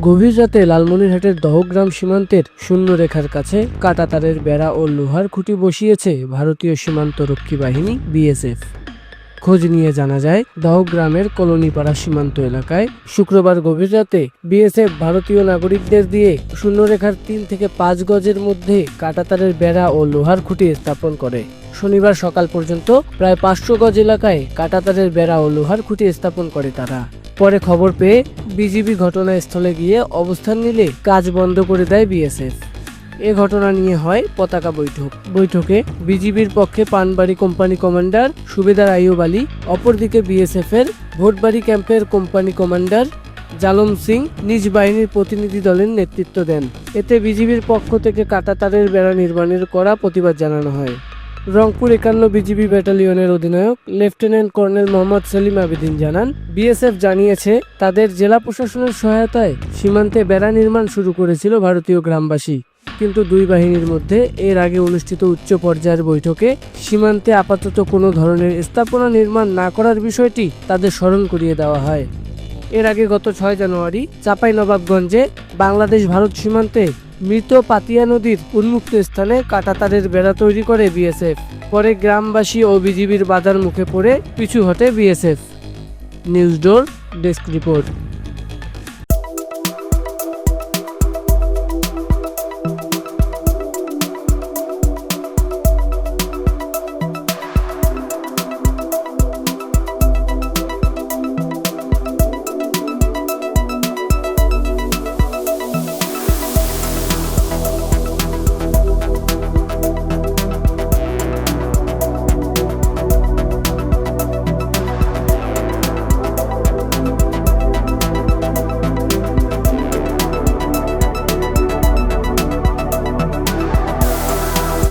গভীর রাতে লালমনিরহাটের দহগ্রাম সীমান্তের শূন্য রেখার কাছে কাটাতারের বেড়া ও লোহার খুঁটি বসিয়েছে ভারতীয় সীমান্ত রক্ষী বাহিনী, বিএসএফ। খোঁজ নিয়ে জানা যায়, দহগ্রামের কলোনিপাড়া সীমান্ত এলাকায় শুক্রবার গভীর রাতে বিএসএফ ভারতীয় নাগরিকদের দিয়ে শূন্যরেখার তিন থেকে পাঁচ গজের মধ্যে কাটাতারের বেড়া ও লোহার খুঁটি স্থাপন করে। শনিবার সকাল পর্যন্ত প্রায় পাঁচশো গজ এলাকায় কাটাতারের বেড়া ও লোহার খুঁটি স্থাপন করে তারা। পরে খবর পেয়ে বিজিবি ঘটনাস্থলে গিয়ে অবস্থান নিলে কাজ বন্ধ করে দেয় বিএসএফ। এ ঘটনা নিয়ে হয় পতাকা বৈঠক। বৈঠকে বিজিবির পক্ষে পানবাড়ি কোম্পানি কমান্ডার সুবেদার আইয়ুব আলী, অপরদিকে বিএসএফ এর ভোটবাড়ি ক্যাম্পের কোম্পানি কমান্ডার জালম সিং নিজ বাহিনীর প্রতিনিধি দলের নেতৃত্ব দেন। এতে বিজিবির পক্ষ থেকে কাটাতারের বেড়া নির্মাণের করা প্রতিবাদ জানানো হয়। রংপুর একান্ন বিজিবি ব্যাটালিয়নের অধিনায়ক, লেফটেন্যান্ট কর্নেল মোহাম্মদ সেলিম আবেদিন জানান, বিএসএফ জানিয়েছে, তাদের জেলা প্রশাসনের সহায়তায় সীমান্তে বেড়া নির্মাণ শুরু করেছিল ভারতীয় গ্রামবাসী। কিন্তু দুই বাহিনীর মধ্যে এর আগে অনুষ্ঠিত উচ্চ পর্যায়ের বৈঠকে সীমান্তে আপাতত কোনো ধরনের স্থাপনা নির্মাণ না করার বিষয়টি তাদের স্মরণ করিয়ে দেওয়া হয়। এর আগে গত ছয় জানুয়ারি চাঁপাইনবাবগঞ্জে বাংলাদেশ ভারত সীমান্তে মৃত পাতিয়া নদীর উন্মুক্ত স্থানে কাটাতারের বেড়া তৈরি করে বিএসএফ। পরে গ্রামবাসী ও বিজিবির বাধার মুখে পড়ে পিছু হটে BSF. News door, desk report.